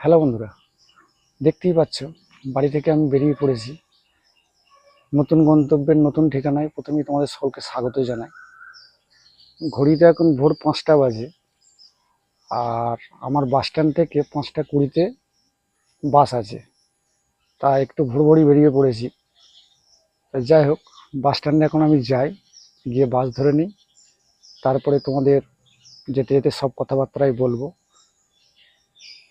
Hello বন্ধুরা, দেখতেই পাচ্ছ, বাড়ি থেকে আমি বেরিয়ে পড়েছি। নতুন গন্তব্যের নতুন ঠিকানায় প্রথমেই তোমাদের সকলকে স্বাগত জানাই। ঘড়িতে এখন ভোর পাঁচটা বাজে, আর আমার বাস স্ট্যান্ড থেকে পাঁচটা কুড়িতে বাস আছে। তা একটু ভোর ভোরই বেরিয়ে পড়েছি। যাই হোক, বাস স্ট্যান্ডে এখন আমি যাই, গিয়ে বাস ধরে নিই। তারপরে তোমাদের যেতে যেতে সব কথাবার্তাই বলব।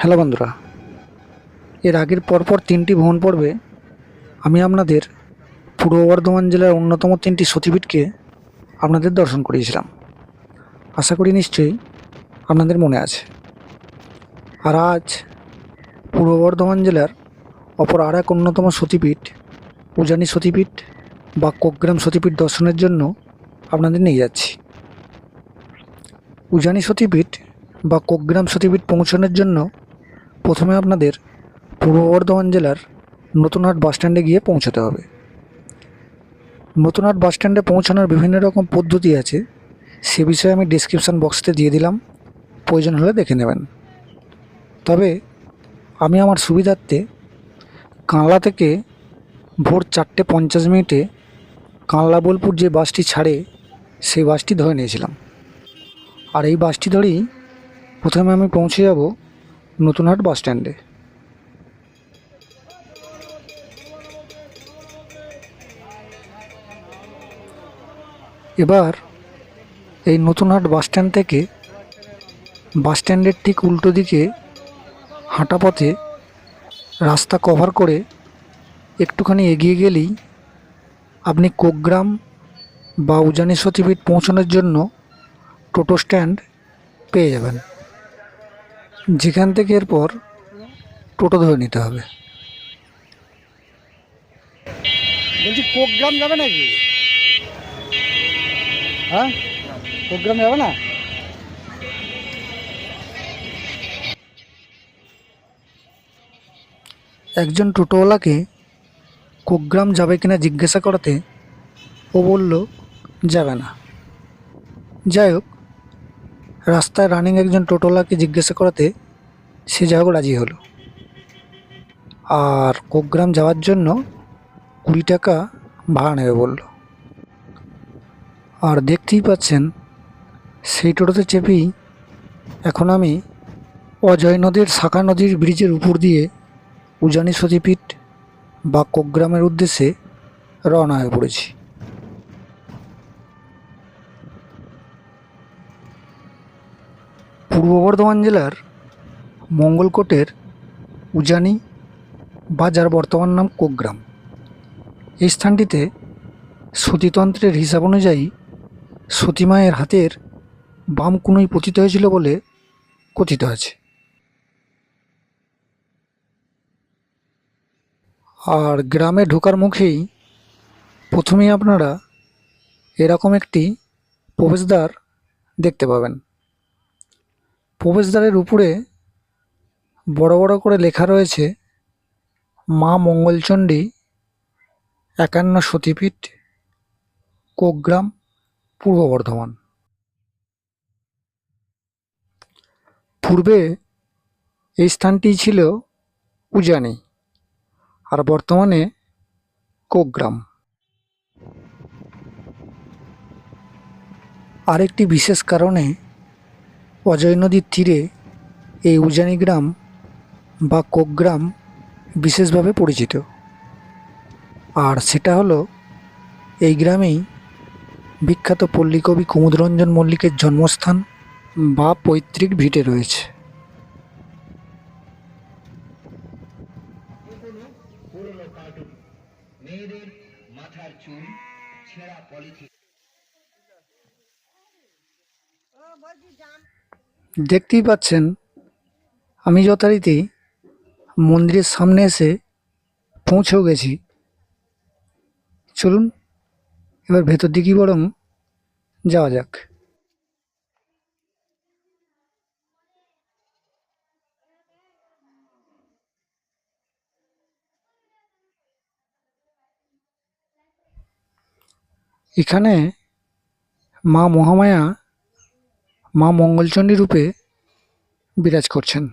হ্যালো বন্ধুরা, এর আগের পরপর তিনটি ভ্রমণ পর্বে আমি আপনাদের পূর্ব বর্ধমান জেলার অন্যতম তিনটি সতীপীঠকে আপনাদের দর্শন করিয়েছিলাম। আশা করি নিশ্চয়ই আপনাদের মনে আছে। আর আজ পূর্ব বর্ধমান জেলার অপর আর এক অন্যতম সতীপীঠ, উজানি সতীপীঠ বা কোগ্রাম সতীপীঠ দর্শনের জন্য আপনাদের নিয়ে যাচ্ছি। উজানি সতীপীঠ বা কোগ্রাম সতীপীঠ পৌঁছানোর জন্য প্রথমে আপনাদের পূর্ব বর্ধমান জেলার নতুনহাট বাসস্ট্যান্ডে গিয়ে পৌঁছতে হবে। নতুনহাট বাসস্ট্যান্ডে পৌঁছানোর বিভিন্ন রকম পদ্ধতি আছে, সে বিষয়ে আমি ডিসক্রিপশান বক্সতে দিয়ে দিলাম। প্রয়োজন হলে দেখে নেবেন। তবে আমি আমার সুবিধার্থে কানলা থেকে ভোর চারটে পঞ্চাশ মিনিটে কানলা বোলপুর যে বাসটি ছাড়ে, সেই বাসটি ধরে নিয়েছিলাম। আর এই বাসটি ধরেই প্রথমে আমি পৌঁছে যাব নতুনহাট বাস স্ট্যান্ডে। এবার এই নতুনহাট বাস স্ট্যান্ড থেকে বাস স্ট্যান্ডের ঠিক উল্টো দিকে হাঁটা পথে রাস্তা কভার করে একটুখানি এগিয়ে গেলেই আপনি কোকগ্রাম বা উজানি সতীপীঠ পৌঁছানোর জন্য টোটো স্ট্যান্ড পেয়ে যাবেন। যেখান থেকে এরপর টোটো ধরে নিতে হবে। বলছি প্রোগ্রাম যাবে নাকি? হ্যাঁ? প্রোগ্রাম যাবে না? একজন টোটোওয়ালাকে কোগ্রাম যাবে কিনা জিজ্ঞাসা করাতে ও বলল যাবে না। যাই হোক রাস্তায় রানিং একজন টোটোলাকে জিজ্ঞাসা করাতে সে হোক রাজি হলো। আর কোগ্রাম যাওয়ার জন্য কুড়ি টাকা ভাড়া নেবে বলল। আর দেখতেই পাচ্ছেন, সেই টোটোতে চেপেই এখন আমি অজয় নদীর শাখা নদীর ব্রিজের উপর দিয়ে উজানি সতীপীঠ বা কোগ্রামের উদ্দেশ্যে রওনা হয়ে পড়েছি। পূর্ব বর্ধমান জেলার মঙ্গলকোটের উজানি বাজার বর্তমান নাম কোগ্রাম। এই স্থানটিতে সতীতন্ত্রের হিসাব অনুযায়ী সতীমায়ের হাতের বাম কুনোই পতিত হয়েছিল বলে কথিত আছে। আর গ্রামে ঢোকার মুখেই প্রথমেই আপনারা এরকম একটি প্রবেশদ্বার দেখতে পাবেন। প্রবেশদ্বারের উপরে বড় বড় করে লেখা রয়েছে, মা মঙ্গলচণ্ডী, একান্ন সতীপীঠ, কোগ্রাম, পূর্ব বর্ধমান। পূর্বে এই স্থানটি ছিল উজানি, আর বর্তমানে কোগ্রাম। আরেকটি বিশেষ কারণে অজয় নদীর তীরে এই উজানি গ্রাম বা কোগ্রাম বিশেষভাবে পরিচিত। আর সেটা হলো, এই গ্রামেই বিখ্যাত পল্লীকবি কুমুদরঞ্জন মল্লিকের জন্মস্থান বা পৈতৃক ভিটে রয়েছে মেয়েদের মাথার চুল ছেঁড়া পলিথিন দেখতেই পাচ্ছেন, আমি যথারীতি মন্দিরের সামনে এসে পৌঁছেও গেছি। চলুন, এবার ভেতর দিকেই বরং যাওয়া যাক। এখানে মা মহামায়া মা মঙ্গলচণ্ডী রূপে বিরাজ করছেন।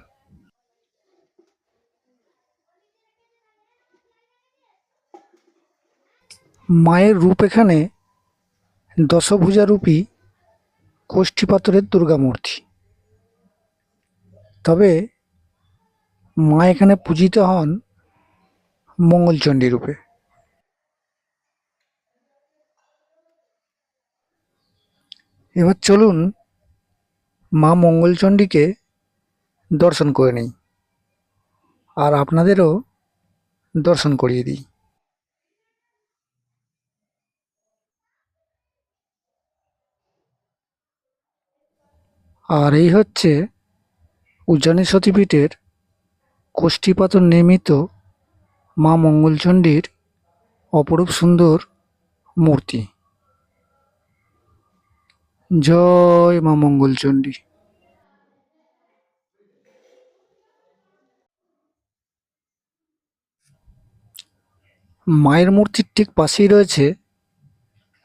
মায়ের রূপ এখানে দশভুজা রূপী কোষ্ঠী পাথরের দুর্গা মূর্তি তবে মা এখানে পূজিত হন মঙ্গলচণ্ডী রূপে। এবার চলুন মা মঙ্গলচণ্ডীকে দর্শন করে নিই। আর আপনাদেরও দর্শন করিয়ে দিই। আর এই হচ্ছে উজ্জানি সতীপীঠের কোষ্ঠীপাতর নির্মিত মা মঙ্গলচণ্ডীর অপরূপ সুন্দর মূর্তি। জয় মা মঙ্গলচণ্ডী। মায়ের মূর্তির ঠিক পাশেই রয়েছে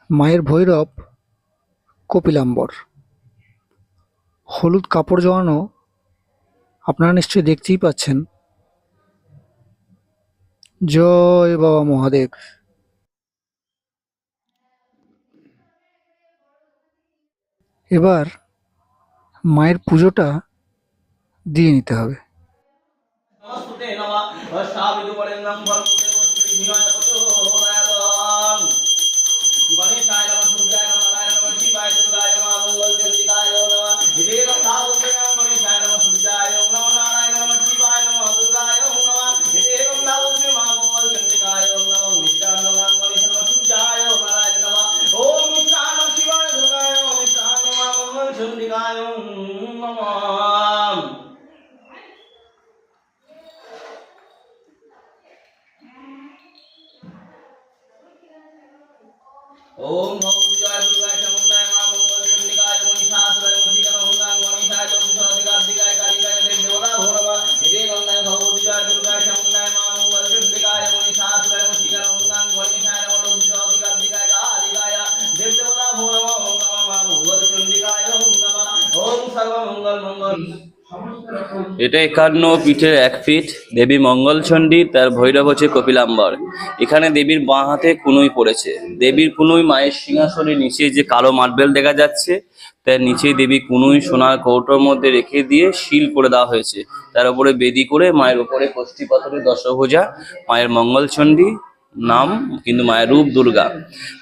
মায়ের ভৈরব কপিলাম্বর। হলুদ কাপড় জড়ানো আপনারা নিশ্চয়ই দেখতেই পাচ্ছেন। জয় বাবা মহাদেব। এবার মায়ের পুজোটা দিয়ে নিতে হবে। ¡Oh, no! এটা একান্ন পিঠের এক পিঠ, দেবী মঙ্গলচণ্ডী, তার ভৈরব হচ্ছে কপিলাম্বর। এখানে দেবীর বাঁ হাতে কুনুই পড়েছে। দেবীর কুনুই মায়ের সিংহাসনের নিচে যে কালো মার্বেল দেখা যাচ্ছে, তার নিচে দেবী কুনুই সোনার কৌটোর মধ্যে রেখে দিয়ে শিল করে দেওয়া হয়েছে। তার উপরে বেদি করে মায়ের উপরে কষ্টি পাথরের দশভুজা, মায়ের মঙ্গলচণ্ডী নাম, কিন্তু মায়ের রূপ দুর্গা।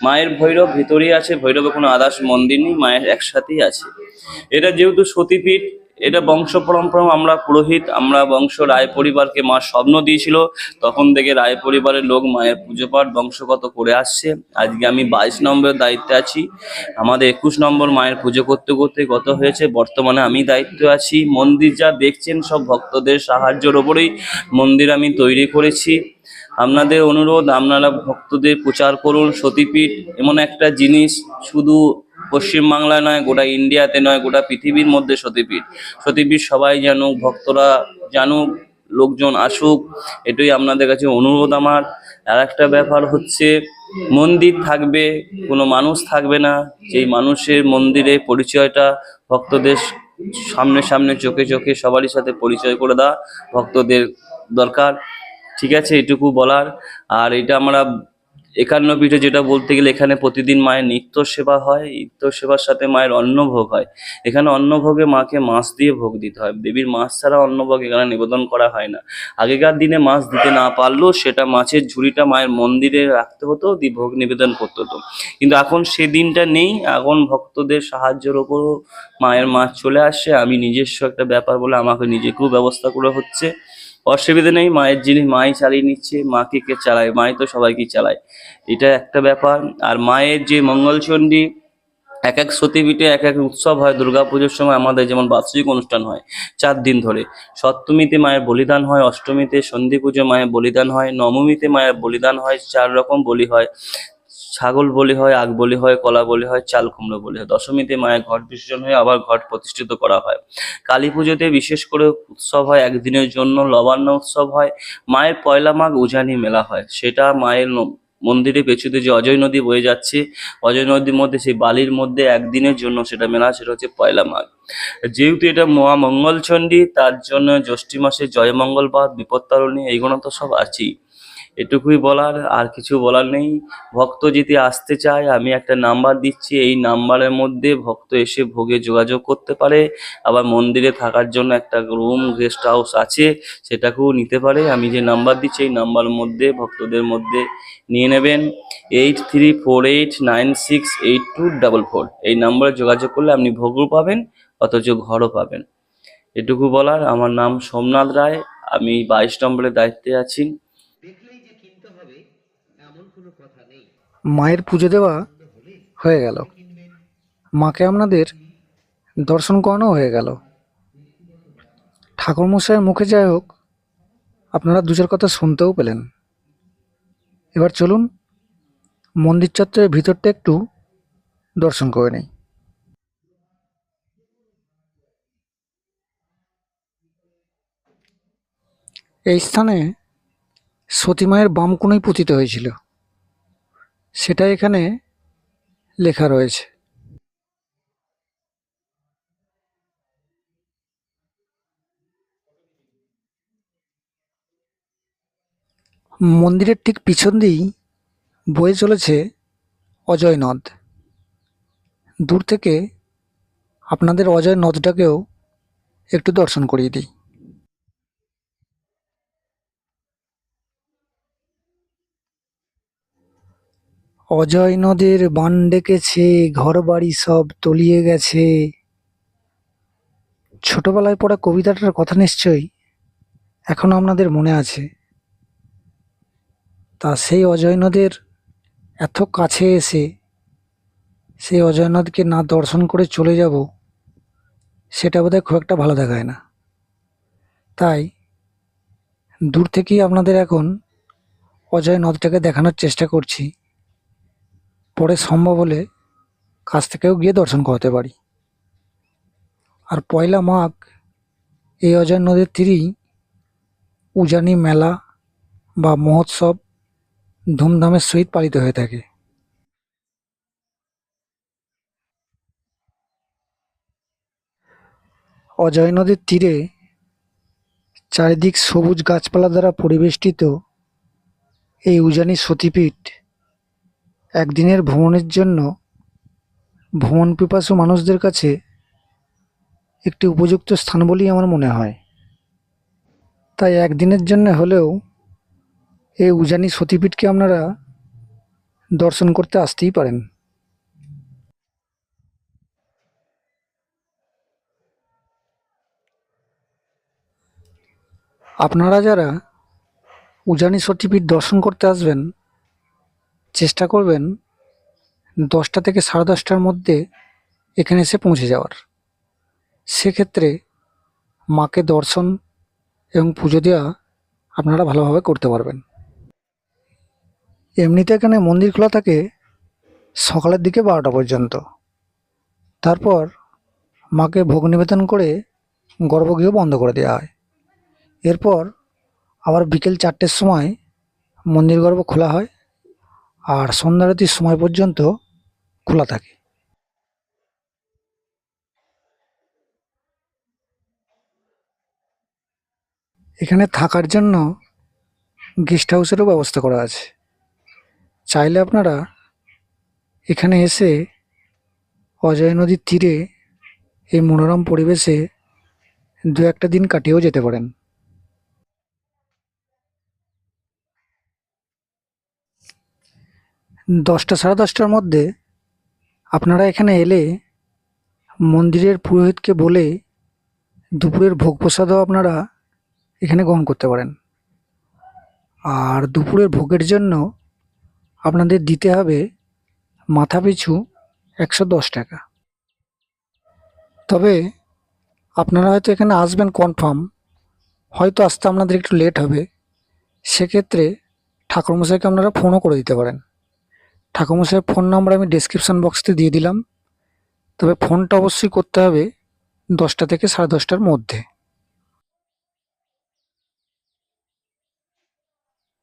মায়ের ভৈরব ভিতরেই আছে, ভৈরবে কোনো আদার্স মন্দির নেই, মায়ের একসাথেই আছে। এটা যেহেতু সতীপীঠ এটা বংশ পরম্পরা, আমরা পুরোহিত, আমরা বংশ রায় পরিবারকে মা স্বপ্ন দিয়েছিল। তখন থেকে রায় পরিবারের লোক মায়ের পুজো পাঠ বংশগত করে আসছে। আজকে আমি বাইশ নম্বরের দায়িত্বে আছি। আমাদের একুশ নম্বর মায়ের পুজো করতে করতে গত হয়েছে, বর্তমানে আমি দায়িত্বে আছি। মন্দির যা দেখছেন সব ভক্তদের সাহায্যের ওপরেই মন্দির আমি তৈরি করেছি। আপনাদের অনুরোধ, আপনারা ভক্তদের প্রচার করুন, সতীপীঠ এমন একটা জিনিস, শুধু পশ্চিমবাংলায় নয়, গোটা ইন্ডিয়াতে নয়, গোটা পৃথিবীর মধ্যে সতীপীঠ। সতীপীঠ সবাই জানুক, ভক্তরা জানুক, লোকজন আসুক, এটাই আপনাদের কাছে অনুরোধ আমার। আর একটা ব্যাপার হচ্ছে, মন্দির থাকবে, কোনো মানুষ থাকবে না, যেই মানুষের মন্দিরে পরিচয়টা ভক্তদের সামনে সামনে, চোখে চোখে সবারই সাথে পরিচয় করে দেওয়া ভক্তদের দরকার। ঠিক আছে, এটুকু বলার। আর এটা আমরা একান্ন পিঠে যেটা বলতে গেলে এখানে প্রতিদিন মায়ের নিত্য সেবা হয় নিত্য সেবার সাথে মায়ের অন্নভোগ হয়। এখানে অন্নভোগে মাকে মাছ দিয়ে ভোগ দিতে হয়। দেবীর মাছ ছাড়া অন্নভোগ এখানে নিবেদন করা হয় না। আগেকার দিনে মাছ দিতে না পারলেও সেটা মাছের ঝুড়িটা মায়ের মন্দিরে রাখতে হতো, দিয়ে ভোগ নিবেদন করতে হতো। কিন্তু এখন সে দিনটা নেই। এখন ভক্তদের সাহায্যের ওপরও মায়ের মাছ চলে আসছে। আমি নিজস্ব একটা ব্যাপার বলে আমাকে নিজেকেও ব্যবস্থা করে হচ্ছে। অসুবিধা নেই, মায়ের জিনিস মাই চালিয়ে নিচ্ছে, মাকে কে কে চালায়? মাই তো সবাইকে চালায়। এটা একটা ব্যাপার। আর মায়ের যে মঙ্গলচণ্ডী, এক এক সতীপীঠে এক এক উৎসব হয়, দুর্গাপুজোর সময় আমাদের যেমন বার্ষিক অনুষ্ঠান হয়, চার দিন ধরে। সপ্তমীতে মায়ের বলিদান হয়, অষ্টমীতে সন্ধি পুজো মায়ের বলিদান হয়, নবমীতে মায়ের বলিদান হয়, চার রকম বলি হয়। ছাগল বলি হয়, আগ বলি হয়, কলা বলি হয়, চাল কুমড়ো বলি হয়। দশমীতে মায়ের ঘট বিসর্জন হয়ে আবার ঘট প্রতিষ্ঠিত করা হয়। কালী পুজোতে বিশেষ করে উৎসব হয়, একদিনের জন্য লবান্ন উৎসব হয়। মায়ের পয়লা মাঘ উজানি মেলা হয়। সেটা মায়ের মন্দিরে পেছুতে যে অজয় নদী বয়ে যাচ্ছে, অজয় নদীর মধ্যে সেই বালির মধ্যে একদিনের জন্য সেটা মেলা, সেটা হচ্ছে পয়লা মাঘ। যেহেতু এটা মহামঙ্গল চণ্ডী তার জন্য জ্যৈষ্ঠী মাসে জয়মঙ্গলবার বিপত্তারণী এইগুলো তো সব আছেই। এটুকুই বলার, আর কিছু বলার নেই। ভক্ত যদি আসতে চায়, আমি একটা নাম্বার দিচ্ছি। এই নাম্বারের মধ্যে ভক্ত এসে ভোগে যোগাযোগ করতে পারে। আবার মন্দিরে থাকার জন্য একটা রুম, গেস্ট হাউস আছে, সেটাকেও নিতে পারে। আমি যে নাম্বার দিচ্ছি, এই নাম্বারের মধ্যে ভক্তদের মধ্যে নিয়ে নেবেন। Eight three four eight nine six eight two double four. এই নাম্বারে যোগাযোগ করলে আপনি ভোগও পাবেন, অথচ ঘরও পাবেন। এটুকু বলার। আমার নাম সোমনাথ রায়। আমি বাইশ নম্বরের দায়িত্বে আছি। মায়ের পুজো দেওয়া হয়ে গেল। মাকে আপনাদের দর্শন করানো হয়ে গেল। ঠাকুরমশাইয়ের মুখে যাই হোক, আপনারা দুচার কথা শুনতেও পেলেন। এবার চলুন মন্দির চত্বরের ভিতরটা একটু দর্শন করে নেই। এই স্থানে সতী মায়ের বাম কোণেই পতিত হয়েছিল। সেটা এখানে লেখা রয়েছে। মন্দিরের ঠিক পিছন দিয়েই বয়ে চলেছে অজয় নদ। দূর থেকে আপনাদের অজয় নদটাকেও একটু দর্শন করিয়ে দিই। অজয় নদের বান ডেকেছে ঘর বাড়ি সব তলিয়ে গেছে। ছোটবেলায় পড়া কবিতাটার কথা নিশ্চয়ই এখনও আপনাদের মনে আছে। তা সেই অজয় নদের এত কাছে এসে সেই অজয় নদকে না দর্শন করে চলে যাব, সেটা বোধহয় খুব একটা ভালো দেখায় না। তাই দূর থেকেই আপনাদের এখন অজয় নদটাকে দেখানোর চেষ্টা করছি। পরে সম্ভব হলে কাছ থেকেও গিয়ে দর্শন করতে পারি। আর পয়লা মাঘ এই অজয় নদীর তীরেই উজানি মেলা বা মহোৎসব ধুমধামের সহিত পালিত হয়ে থাকে। অজয় নদীর তীরে চারিদিক সবুজ গাছপালা দ্বারা পরিবেষ্টিত এই উজানি সতীপীঠ একদিনের ভ্রমণের জন্য ভ্রমণ পিপাসু মানুষদের কাছে একটি উপযুক্ত স্থান বলেই আমার মনে হয়। তাই একদিনের জন্য হলেও এই উজানি সতীপীঠকে আপনারা দর্শন করতে আসতেই পারেন। আপনারা যারা উজানি সতীপীঠ দর্শন করতে আসবেন চেষ্টা করবেন দশটা থেকে সাড়ে দশটার মধ্যে এখানে এসে পৌঁছে যাওয়ার। সেক্ষেত্রে মাকে দর্শন এবং পুজো দেওয়া আপনারা ভালোভাবে করতে পারবেন। এমনিতে এখানে মন্দির খোলা থাকে সকালের দিকে বারোটা পর্যন্ত। তারপর মাকে ভোগ নিবেদন করে গর্ভগৃহ বন্ধ করে দেওয়া হয়। এরপর আবার বিকেল চারটের সময় মন্দির গর্ভ খোলা হয়। আর সন্ধ্যারতির সময় পর্যন্ত খোলা থাকে। এখানে থাকার জন্য গেস্ট হাউসেরও ব্যবস্থা করা আছে। চাইলে আপনারা এখানে এসে অজয় নদীর তীরে এই মনোরম পরিবেশে দু একটা দিন কাটিয়েও যেতে পারেন। দশটা সাড়ে দশটার মধ্যে আপনারা এখানে এলে মন্দিরের পুরোহিতকে বলে দুপুরের ভোগ প্রসাদও আপনারা এখানে গ্রহণ করতে পারেন। আর দুপুরের ভোগের জন্য আপনাদের দিতে হবে মাথা পিছু একশো দশ টাকা। তবে আপনারা হয়তো এখানে আসবেন কনফার্ম, হয়তো আসতে আপনাদের একটু লেট হবে, সেক্ষেত্রে ঠাকুরমশাইকে আপনারা ফোনও করে দিতে পারেন। ঠাকুরমশাইয়ের ফোন নাম্বার আমি ডিসক্রিপশান বক্সতে দিয়ে দিলাম। তবে ফোনটা অবশ্যই করতে হবে দশটা থেকে সাড়ে দশটার মধ্যে।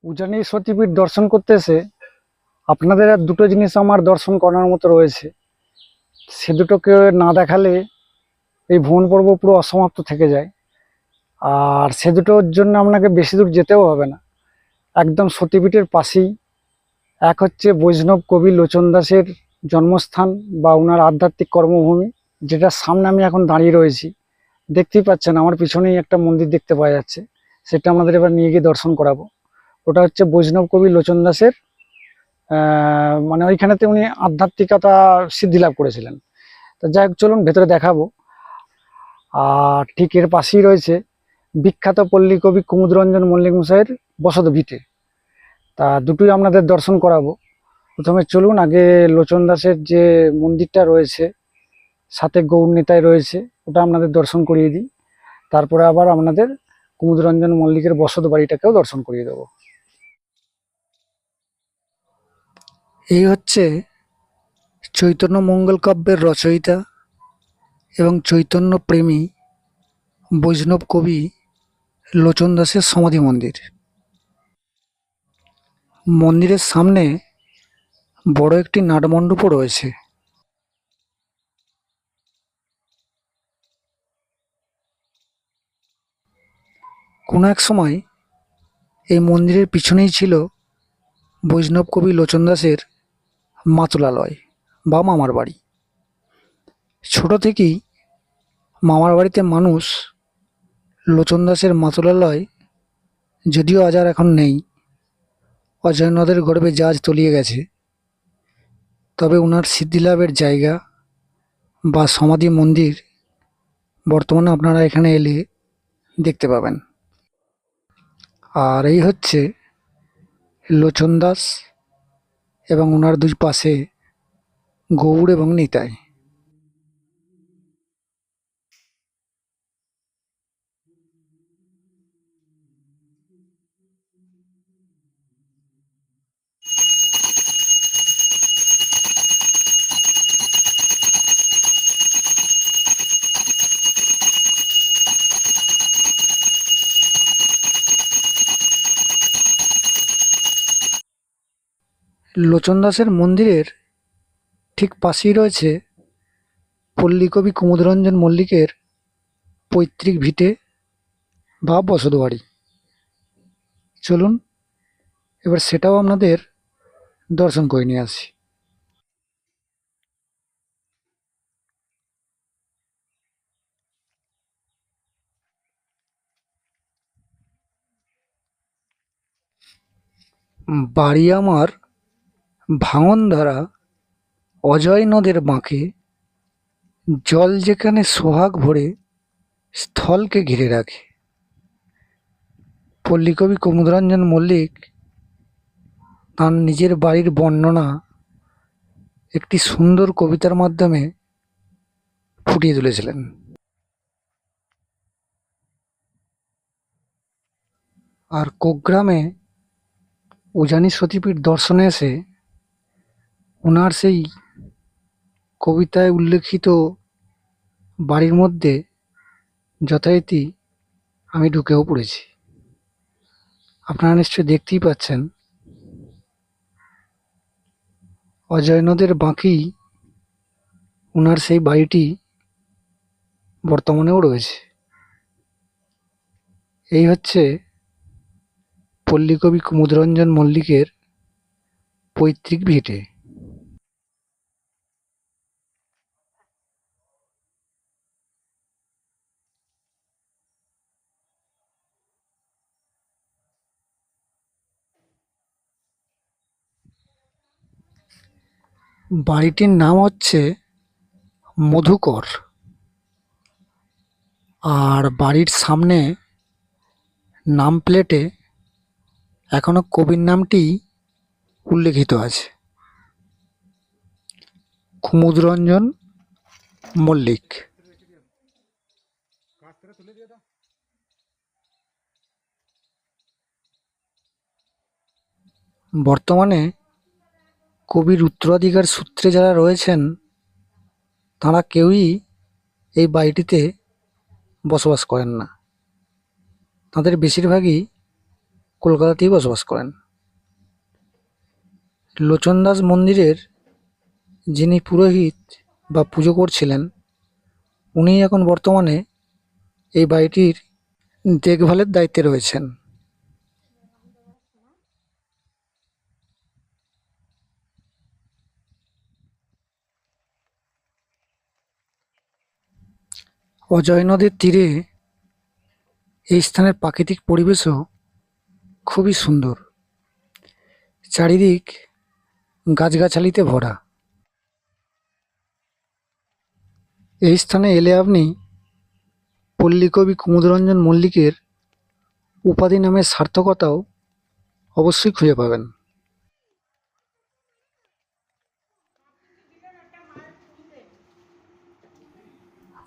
উজানি সতীপীঠ দর্শন করতে এসে আপনাদের আর দুটো জিনিস আমার দর্শন করার মতো রয়েছে। সে দুটোকে না দেখালে এই ভ্রমণ পর্ব পুরো অসমাপ্ত থেকে যায়। আর সে দুটোর জন্য আপনাকে বেশি দূর যেতেও হবে না। একদম সতীপীঠের পাশেই এক হচ্ছে বৈষ্ণব কবি লোচন দাসের জন্মস্থান বা ওনার আধ্যাত্মিক কর্মভূমি, যেটার সামনে আমি এখন দাঁড়িয়ে রয়েছি। দেখতেই পাচ্ছেন, আমার পিছনেই একটা মন্দির দেখতে পাওয়া যাচ্ছে। সেটা আমাদের এবার নিয়ে গিয়ে দর্শন করাবো। ওটা হচ্ছে বৈষ্ণব কবি লোচন দাসের মানে ওইখানেতে উনি আধ্যাত্মিকতা সিদ্ধি লাভ করেছিলেন। তো যাই হোক, চলুন ভেতরে দেখাবো। আর ঠিক এর পাশেই রয়েছে বিখ্যাত পল্লী কবি কুমুদরঞ্জন মল্লিক মশাইয়ের বসত ভিটে তা দুটোই আপনাদের দর্শন করাবো। প্রথমে চলুন, আগে লোচন দাসের যে মন্দিরটা রয়েছে, সাথে গৌর নেতায় রয়েছে, ওটা আপনাদের দর্শন করিয়ে দিই। তারপরে আবার আপনাদের কুমুদরঞ্জন মল্লিকের বসত বাড়িটাকেও দর্শন করিয়ে দেবো। এই হচ্ছে চৈতন্য মঙ্গল কাব্যের রচয়িতা এবং চৈতন্য প্রেমী বৈষ্ণব কবি লোচন দাসের সমাধি মন্দির। মন্দিরের সামনে বড় একটি নাটমণ্ডপও রয়েছে। কোনো এক সময় এই মন্দিরের পিছনেই ছিল বৈষ্ণব কবি লোচন দাসের মাতুলালয় বা মামার বাড়ি। ছোট থেকেই মামার বাড়িতে মানুষ লোচন দাসের মাতুলালয়, যদিও আজ আর এখন নেই অজয় নদের গর্ভে জাহাজ তলিয়ে গেছে। তবে ওনার সিদ্ধিলাভের জায়গা বা সমাধি মন্দির বর্তমানে আপনারা এখানে এলে দেখতে পাবেন। আর এই হচ্ছে লোচন দাস এবং ওনার দুই পাশে গৌড় এবং নিতাই। লোচন দাসের মন্দিরের ঠিক পাশেই রয়েছে পল্লীকবি কুমুদরঞ্জন মল্লিকের পৈতৃক ভিটে বা বসত বাড়ি চলুন, এবার সেটাও আপনাদের দর্শন করে নিয়ে আসি। বাড়ি আমার ভাঙনধারা অজয় নদের বাঁকে, জল যেখানে সোহাগ ভরে, স্থলকে ঘিরে রাখে। পল্লীকবি কুমুদরঞ্জন মল্লিক তার নিজের বাড়ির বর্ণনা একটি সুন্দর কবিতার মাধ্যমে ফুটিয়ে তুলেছিলেন। আর কোগ্রামে উজানি সতীপীঠ দর্শনে এসে ওনার সেই কবিতায় উল্লেখিত বাড়ির মধ্যে যথারীতি আমি ঢুকেও পড়েছি। আপনারা নিশ্চয়ই দেখতেই পাচ্ছেন। অজয় নদের বাঁকি ওনার সেই বাড়িটি বর্তমানেও রয়েছে। এই হচ্ছে পল্লীকবি কুমুদরঞ্জন মল্লিকের পৈতৃক ভিটে। বাড়িটির নাম হচ্ছে মধুকর। আর বাড়ির সামনে নাম প্লেটে এখনও কবির নামটি উল্লেখিত আছে। কুমুদরঞ্জন মল্লিক। বর্তমানে কবির উত্তরাধিকার সূত্রে যারা রয়েছেন, তারা কেউই এই বাড়িটিতে বসবাস করেন না। তাদের বেশিরভাগই কলকাতাতেই বসবাস করেন। লোচন দাস মন্দিরের যিনি পুরোহিত বা পুজো করছিলেন উনি এখন বর্তমানে এই বাড়িটির দেখভালের দায়িত্বে রয়েছেন। অজয় নদীর তীরে এই স্থানের প্রাকৃতিক পরিবেশও খুবই সুন্দর। চারিদিক গাছগাছালিতে ভরা। এই স্থানে এলে আপনি পল্লীকবি কুমুদরঞ্জন মল্লিকের উপাধি নামের সার্থকতাও অবশ্যই খুঁজে পাবেন।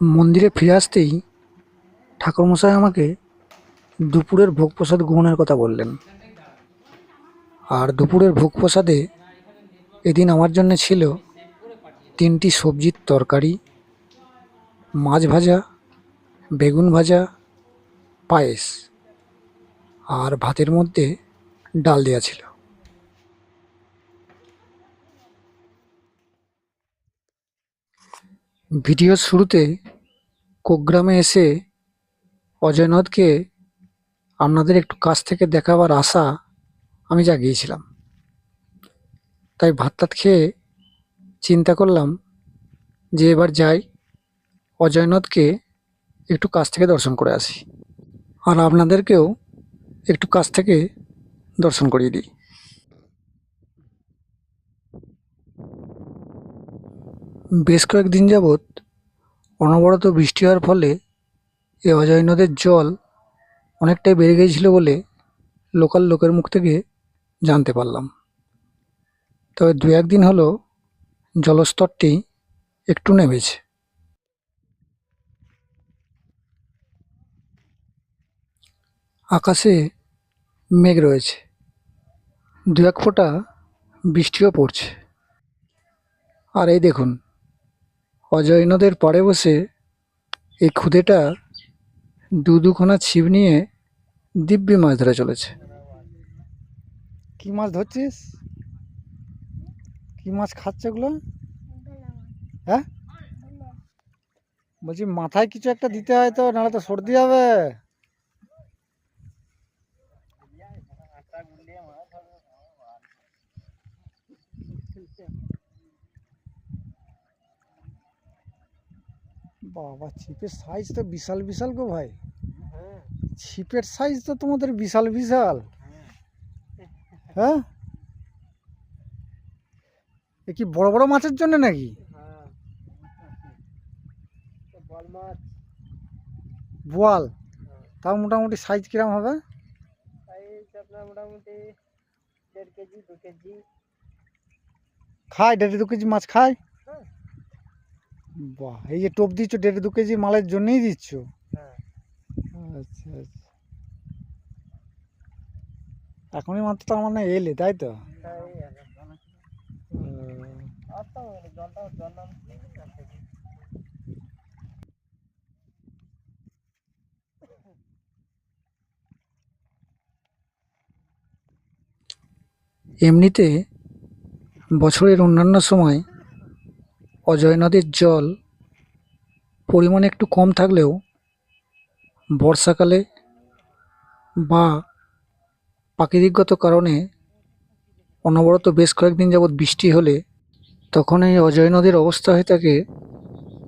মন্দিরে ফিরে আসতেই ঠাকুরমশাই আমাকে দুপুরের ভোগ প্রসাদ গ্রহণের কথা বললেন। আর দুপুরের ভোগ প্রসাদে এদিন আমার জন্য ছিল তিনটি সবজির তরকারি, মাছ ভাজা, বেগুন ভাজা, পায়েস আর ভাতের মধ্যে ডাল দেওয়া ছিল। ভিডিওর শুরুতে কোগ্রামে এসে অজয়নাথকে আপনাদের একটু কাছ থেকে দেখাবার আশা আমি জাগিয়েছিলাম। তাই ভাত টাত খেয়ে চিন্তা করলাম যে এবার যাই অজয়নাথকে একটু কাছ থেকে দর্শন করে আসি আর আপনাদেরকেও একটু কাছ থেকে দর্শন করিয়ে দিই। বেশ কয়েকদিন যাবৎ অনবরত বৃষ্টি হওয়ার ফলে এই অজয় নদের জল অনেকটাই বেড়ে গিয়েছিল বলে লোকাল লোকের মুখ থেকে জানতে পারলাম। তবে দু একদিন হলো জলস্তরটি একটু নেমেছে। আকাশে মেঘ রয়েছে। দু এক ফোঁটা বৃষ্টিও পড়ছে। আর এই দেখুন অজয় নদের বসে এই খুদেটা দু দুখানা ছিপ নিয়ে দিব্যি মাছ ধরে চলেছে। কি মাছ ধরছিস? কি মাছ খাচ্ছে ওগুলো? হ্যাঁ? বলছি মাথায় কিছু একটা দিতে হয় তো, নাহলে তো সর্দি হবে। বাবা ছিপের সাইজ তো বিশাল বিশাল গো ভাই। ছিপের সাইজ তো তোমাদের বিশাল বিশাল। হ্যাঁ? এ কি বড় বড় মাছের জন্য নাকি? বোয়াল? তাও মোটামুটি সাইজ কিরম হবে? খায় দেড় দু কেজি মাছ খায়? বাহ এই যে টোপ দিচ্ছ দেড় দু কেজি মালের জন্যই দিচ্ছ? আচ্ছা আচ্ছা। এখনই মাত্র তো? আমার না এলে তাই তো এমনিতে বছরের অন্যান্য সময় অজয় নদীর জল পরিমাণ একটু কম থাকলেও বর্ষাকালে বা প্রাকৃতিকগত কারণে অনবরত বেশ কয়েকদিন যাবৎ বৃষ্টি হলে তখন এই অজয় নদীর অবস্থা হয়ে থাকে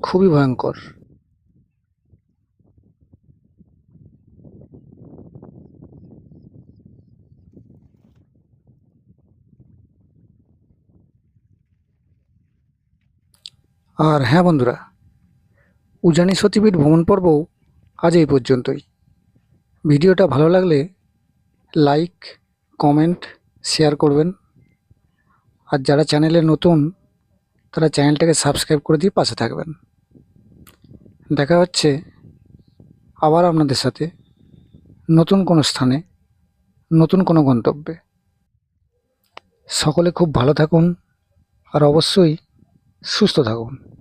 খুবই ভয়ঙ্কর। আর হ্যাঁ বন্ধুরা, উজানি সতীপীঠ ভ্রমণ পর্ব আজ এই পর্যন্তই। ভিডিওটা ভালো লাগলে লাইক, কমেন্ট, শেয়ার করবেন। আর যারা চ্যানেলে নতুন, তারা চ্যানেলটাকে সাবস্ক্রাইব করে দিয়ে পাশে থাকবেন। দেখা হচ্ছে আবার আপনাদের সাথে নতুন কোনো স্থানে, নতুন কোনো গন্তব্যে। সকলে খুব ভালো থাকুন, আর অবশ্যই সুস্থ থাকুন।